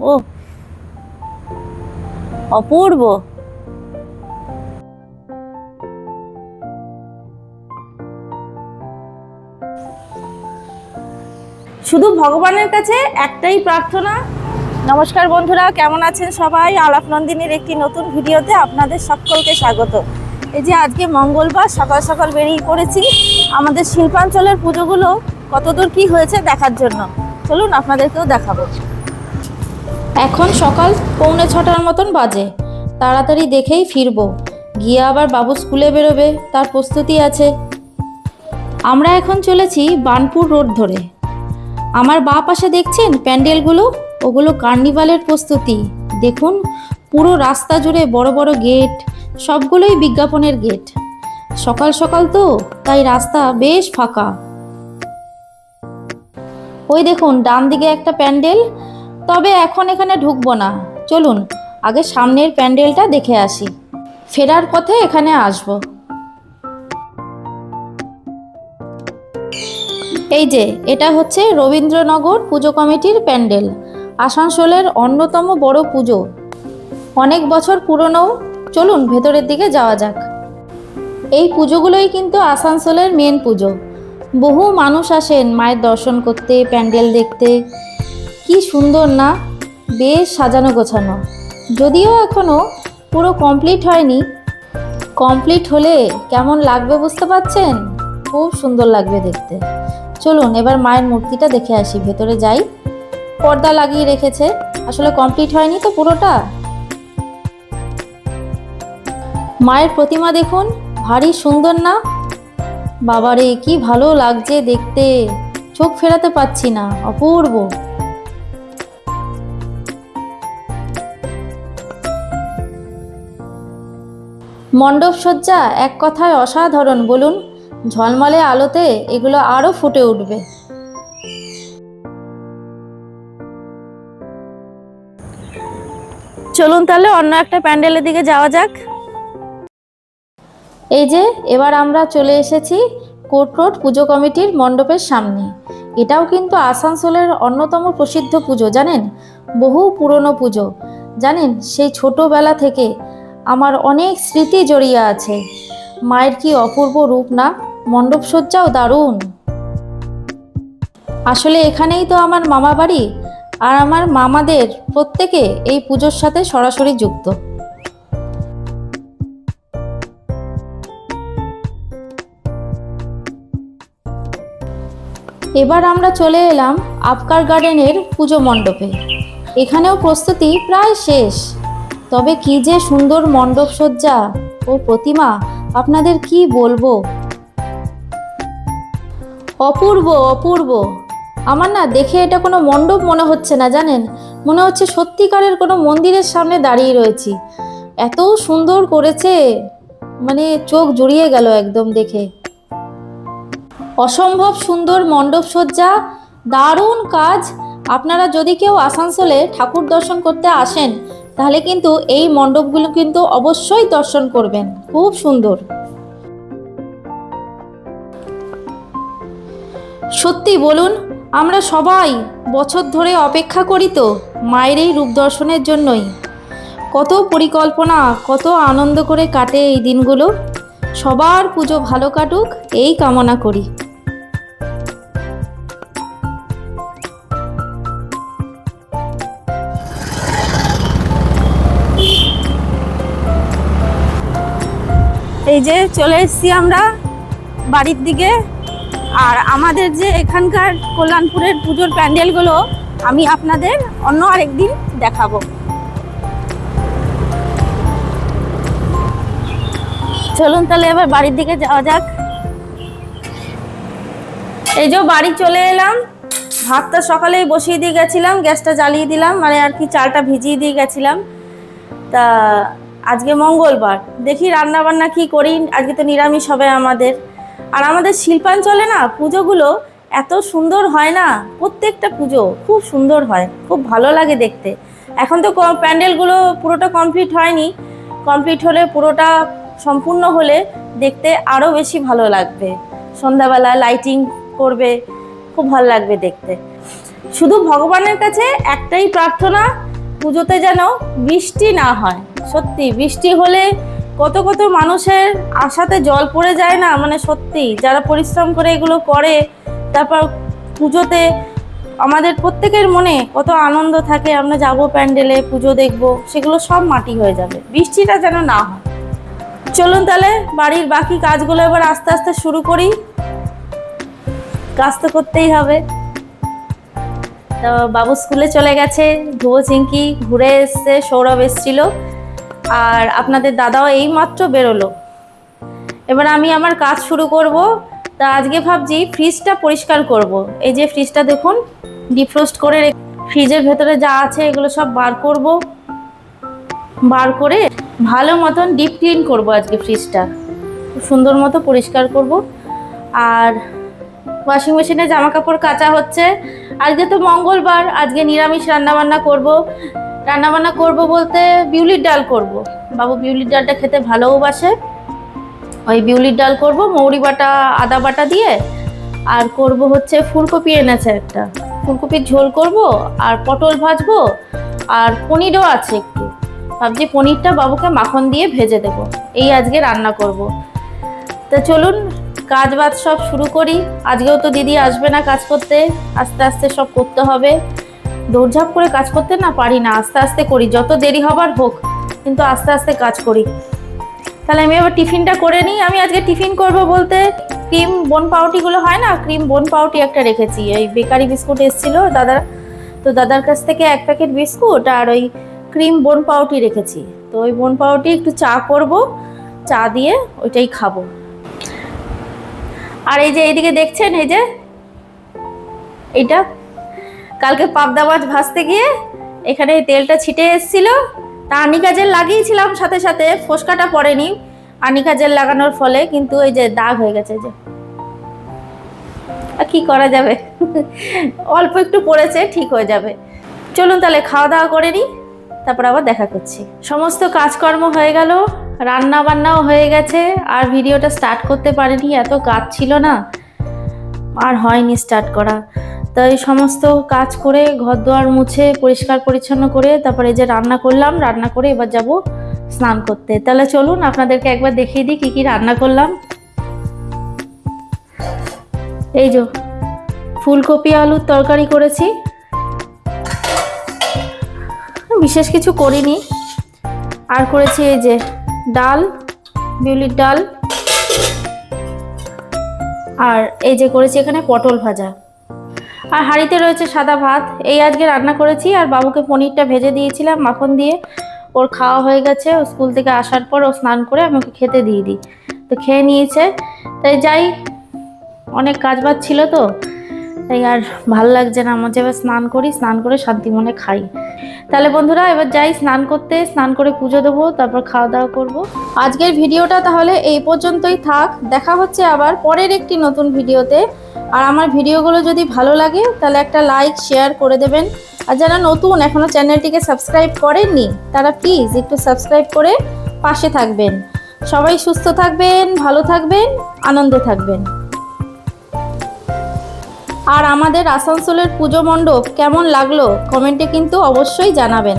ও। অপূর্ব। শুধু ভগবানের কাছে একটাই প্রার্থনা। নমস্কার বন্ধুরা, কেমন আছেন সবাই? আলাপ নন্দিনীর একটি নতুন ভিডিওতে আপনাদের সকলকে স্বাগত। এই যে আজকে মঙ্গলবার, সকাল সকাল বেরিয়ে পড়েছি। আমাদের শিল্পাঞ্চলের পুজোগুলো কতদূর কি হয়েছে দেখার জন্য। চলুন আপনাদেরকেও দেখাবো। এখন সকাল পৌনে ছটার মতন বাজে। তাড়াতাড়ি দেখেই ফিরবো। গিয়ে আবার বাবু স্কুলে বেরোবে, তার প্রস্তুতি আছে। আমরা এখন চলেছি বানপুর রোড ধরে। আমার বা পাশে দেখছেন প্যান্ডেলগুলো? ওগুলো কার্নিভালের প্রস্তুতি। দেখুন, পুরো রাস্তা জুড়ে বড় বড় গেট, সবগুলোই বিজ্ঞাপনের গেট। সকাল সকাল তো, তাই রাস্তা বেশ ফাঁকা। ওই দেখুন ডান দিকে একটা প্যান্ডেল তবে এখন এখানে ঢুকবো না। চলুন, আগে সামনের প্যান্ডেলটা দেখে আসি। ফেরার পথে এখানে আসব। এই যে, এটা হচ্ছে রবীন্দ্রনগর পুজো কমিটির প্যান্ডেল, আসানসোলের অন্যতম বড় পুজো। অনেক বছর পুরনো চলুন ভেতরের দিকে যাওয়া যাক। এই পুজোগুলোই কিন্তু আসানসোলের মেন পুজো। বহু মানুষ আসেন মায়ের দর্শন করতে, প্যান্ডেল দেখতে। কি সুন্দর না? বেশ সাজানো গোছানো। যদিও এখনও পুরো কমপ্লিট হয়নি। কমপ্লিট হলে কেমন লাগবে বুঝতে পারছেন? খুব সুন্দর লাগবে দেখতে। চলুন, এবার মায়ের মূর্তিটা দেখে আসি, ভেতরে যাই। পর্দা লাগিয়ে রেখেছে। আসলে কমপ্লিট হয়নি তো পুরোটা? মায়ের প্রতিমা দেখুন, ভারী সুন্দর না? বাবারে, কি ভালো লাগছে দেখতে। চোখ ফেরাতে পাচ্ছি না, অপূর্ব। মণ্ডপ সজ্জা এক কথায় অসাধারণ, বলুন। ঝলমলে আলোতে এগুলো আরও ফুটে উঠবে। চলুন তাহলে অন্য একটা প্যান্ডেলের দিকে যাওয়া যাক। এই যে, এবার আমরা চলে এসেছি কোর্ট রোড পুজো কমিটির মণ্ডপের সামনে। এটাও কিন্তু আসানসোলের অন্যতম প্রসিদ্ধ পুজো, জানেন? বহু পুরনো পুজো। জানেন, সেই ছোটোবেলা থেকে আমার অনেক স্মৃতি জড়িয়ে আছে। মায়ের কি অপূর্ব রূপ না? মণ্ডপ সজ্জাও দারুণ। আসলে এখানেই তো আমার মামা বাড়ি আর আমার মামাদের প্রত্যেকে এই পুজোর সাথে সরাসরি যুক্ত। এবার আমরা চলে এলাম আপকার গার্ডেনের পুজো মণ্ডপে। এখানেও প্রস্তুতি প্রায় শেষ। তবে কি যে সুন্দর মণ্ডপ সজ্জা। ও প্রতিমা, আপনাদের কি বলব? অপূর্ব অপূর্ব। আমার না দেখে এটা কোনো মণ্ডপ মনে হচ্ছে না, জানেন? মনে হচ্ছে সত্যিকারের কোনো মন্দিরের সামনে দাঁড়িয়ে রয়েছি। এত সুন্দর করেছে মানে চোখ জুড়িয়ে গেল একদম দেখে। অসম্ভব সুন্দর মণ্ডপ সজ্জা, দারুণ কাজ। আপনারা যদি কেউ আসানসোলে ঠাকুর দর্শন করতে আসেন তাহলে কিন্তু এই মণ্ডপগুলো কিন্তু অবশ্যই দর্শন করবেন। খুব সুন্দর। সত্যি বলুন, আমরা সবাই বছর ধরে অপেক্ষা করি তো মায়ের এই রূপ দর্শনের জন্যই। কত পরিকল্পনা, কত আনন্দ করে কাটে এই দিনগুলো। সবার পুজো ভালো কাটুক, এই কামনা করি। এই যে চলে এসেছি আমরা বাড়ির দিকে। আর আমাদের যে এখানকার কল্যাণপুরের পুজোর প্যান্ডেলগুলো, আমি আপনাদের অন্য আরেকদিন দেখাবো। চলুন তাহলে এবার বাড়ির দিকে যাওয়া যাক। এই যে বাড়ি চলে এলাম। ভাতটা সকালেই বসিয়ে দিয়ে গেছিলাম, গ্যাসটা জ্বালিয়ে দিলাম মানে আর কি চালটা ভিজিয়ে দিয়ে গেছিলাম। তা আজকে মঙ্গলবার। দেখি রান্না বান্না কি করি, আজকে তো নিরামিষ হবে আমাদের। আর আমাদের শিল্পাঞ্চলে না পুজোগুলো এত সুন্দর হয় না, প্রত্যেকটা পুজো খুব সুন্দর হয়, খুব ভালো লাগে দেখতে। এখন তো প্যান্ডেলগুলো পুরোটা কমপ্লিট হয়নি, কমপ্লিট হলে পুরোটা সম্পূর্ণ হলে দেখতে আরও বেশি ভালো লাগবে। সন্ধ্যাবেলা লাইটিং করবে, খুব ভালো লাগবে দেখতে। শুধু ভগবানের কাছে একটাই প্রার্থনা পুজোতে যেন বৃষ্টি না হয়। সত্যি, বৃষ্টি হলে কত কত মানুষের আশাতে জল পড়ে যায় না? মানে সত্যি, যারা পরিশ্রম করে এগুলো করে, তারপর পুজোতে আমাদের প্রত্যেকের মনে কত আনন্দ থাকে। আমরা যাব প্যান্ডেলে, পুজো দেখব, সেগুলো সব মাটি হয়ে যাবে। বৃষ্টিটা যেন না হয়। চলুন তাহলে বাড়ির বাকি কাজগুলো এবার আস্তে আস্তে শুরু করি। কাজ তো করতেই হবে। তো বাবু স্কুলে চলে গেছে ধুয়ো চিঙ্কি ঘুরে এসছে, সৌরভ এসছিল। আর আপনাদের দাদাও এইমাত্র বেরোলো। এবার আমি আমার কাজ শুরু করব। তা আজকে ভাবছি ফ্রিজটা পরিষ্কার করব। এই যে ফ্রিজটা দেখুন ডিফ্রোস্ট করে ফ্রিজের ভেতরে যা আছে এগুলো সব বার করব। বার করে ভালো মতন ডিপ ক্লিন করব আজকে ফ্রিজটা। সুন্দর মতো পরিষ্কার করব। আর ওয়াশিং মেশিনে জামা কাপড় কাচা হচ্ছে। আজকে তো মঙ্গলবার, আজকে নিরামিষ রান্নাবান্না করব। রান্নাবান্না করব বলতে বিউলির ডাল করব। বাবু বিউলির ডালটা খেতে ভালোবাসে ওই বিউলির ডাল করব, মৌরি বাটা, আদা বাটা দিয়ে। আর করব হচ্ছে ফুলকপি এনেছে একটা। ফুলকপির ঝোল করব, আর পটল ভাজবো, আর পনিরও আছে একটু। ভাবছি পনিরটা বাবুকে মাখন দিয়ে ভেজে দেব। এই আজকে রান্না করব। তো চলুন কাজ বাজ সব শুরু করি। আজকেও তো দিদি আসবে না কাজ করতে। আস্তে আস্তে সব করতে হবে। দৌড়ঝাঁপ করে কাজ করতে না পারি না, আস্তে আস্তে করি। যত দেরি হবার হোক, কিন্তু আস্তে আস্তে কাজ করি। তাহলে আমি এবার টিফিনটা করে নিই। আমি আজকে টিফিন করব বলতে ক্রিম বোন পাউটিগুলো হয় না? ক্রিম বোন পাউটি একটা রেখেছি। এই বেকারি বিস্কুট এসেছিল দাদার। তো দাদার কাছ থেকে এক প্যাকেট বিস্কুট আর ওই ক্রিম বোন পাউটি রেখেছি। তো ওই বোন পাউটি একটু চা করব। চা দিয়ে ওইটাই খাব। আর এই যে এইদিকে দেখছেন, এই যে এইটা কালকে পাবদা মাছ ভাজতে গিয়ে এখানে তেলটা ছিটে এসেছিল। তা আনিকা জেল লাগিয়েছিলাম সাথে সাথে, ফোসকাটা পড়েনি। আনিকা জেল লাগানোর ফলে কিন্তু এই যে দাগ হয়ে গেছে যে। কি করা যাবে? অল্প একটু পড়েছে, ঠিক হয়ে যাবে। চলুন তাহলে খাওয়া দাওয়া করে নিই, তারপর আবার দেখা করছি। সমস্ত কাজকর্ম হয়ে গেল। রান্না বান্নাও হয়ে গেছে, আর ভিডিওটা স্টার্ট করতে পারিনি, এত কাজ ছিল না। আর হয়নি স্টার্ট করা। তো এই সমস্ত কাজ করে ঘর দুয়ার মুছে, পরিষ্কার পরিচ্ছন্ন করে, তারপরে যে রান্না করলাম, রান্না করে এবার যাব স্নান করতে। তাহলে চলুন, আপনাদেরকে একবার দেখিয়ে দিই কী কী রান্না করলাম। এই যে, ফুলকপি, আলুর তরকারি করেছি। বিশেষ কিছু করিনি। আর করেছি এই যে ডাল, বিউলির ডাল। আর এই যে করেছি এখানে পটল ভাজা। আর হাঁড়িতে রয়েছে সাদা ভাত। এই আজকে রান্না করেছি আর বাবুকে পনিরটা ভেজে দিয়েছিলাম মাখন দিয়ে। ওর খাওয়া হয়ে গেছে। ও স্কুল থেকে আসার পর ও স্নান করে আমাকে খেতে দিয়ে দিই। তো খেয়ে নিয়েছে। তাই যাই, অনেক কাজ বাজ ছিল তো। তাই আর ভালো লাগছে না। আমার যে এবার স্নান করি, স্নান করে শান্তি মনে খাই। তাহলে বন্ধুরা, এবার যাই স্নান করতে। স্নান করে পুজো দেবো, তারপর খাওয়া দাওয়া করব। আজকের ভিডিওটা তাহলে এই পর্যন্তই থাক। দেখা হচ্ছে আবার পরের একটি নতুন ভিডিওতে। আর আমার ভিডিওগুলো যদি ভালো লাগে, তাহলে একটা লাইক, শেয়ার করে দেবেন। আর যারা নতুন এখনও চ্যানেলটিকে সাবস্ক্রাইব করেননি, তারা প্লিজ একটু সাবস্ক্রাইব করে পাশে থাকবেন। সবাই সুস্থ থাকবেন, ভালো থাকবেন, আনন্দে থাকবেন। আর আমাদের আসানসোলের পুজো মণ্ডপ কেমন লাগল কমেন্টে কিন্তু অবশ্যই জানাবেন।